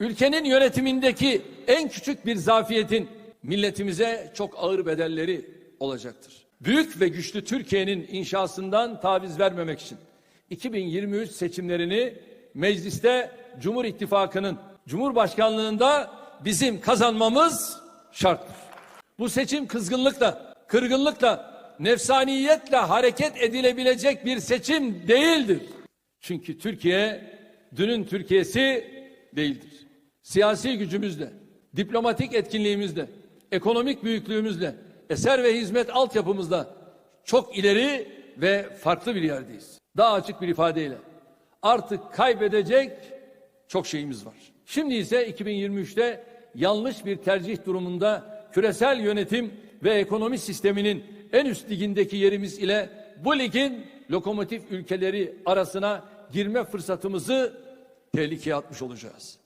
Ülkenin yönetimindeki en küçük bir zafiyetin milletimize çok ağır bedelleri olacaktır. Büyük ve güçlü Türkiye'nin inşasından taviz vermemek için 2023 seçimlerini mecliste Cumhur İttifakı'nın Cumhurbaşkanlığında bizim kazanmamız şarttır. Bu seçim kızgınlıkla, kırgınlıkla, nefsaniyetle hareket edilebilecek bir seçim değildir. Çünkü Türkiye dünün Türkiye'si değildir. Siyasi gücümüzle, diplomatik etkinliğimizle, ekonomik büyüklüğümüzle, eser ve hizmet altyapımızla çok ileri ve farklı bir yerdeyiz. Daha açık bir ifadeyle artık kaybedecek çok şeyimiz var. Şimdi ise 2023'te yanlış bir tercih durumunda küresel yönetim ve ekonomi sisteminin en üst ligindeki yerimiz ile bu ligin lokomotif ülkeleri arasına girme fırsatımızı tehlikeye atmış olacağız.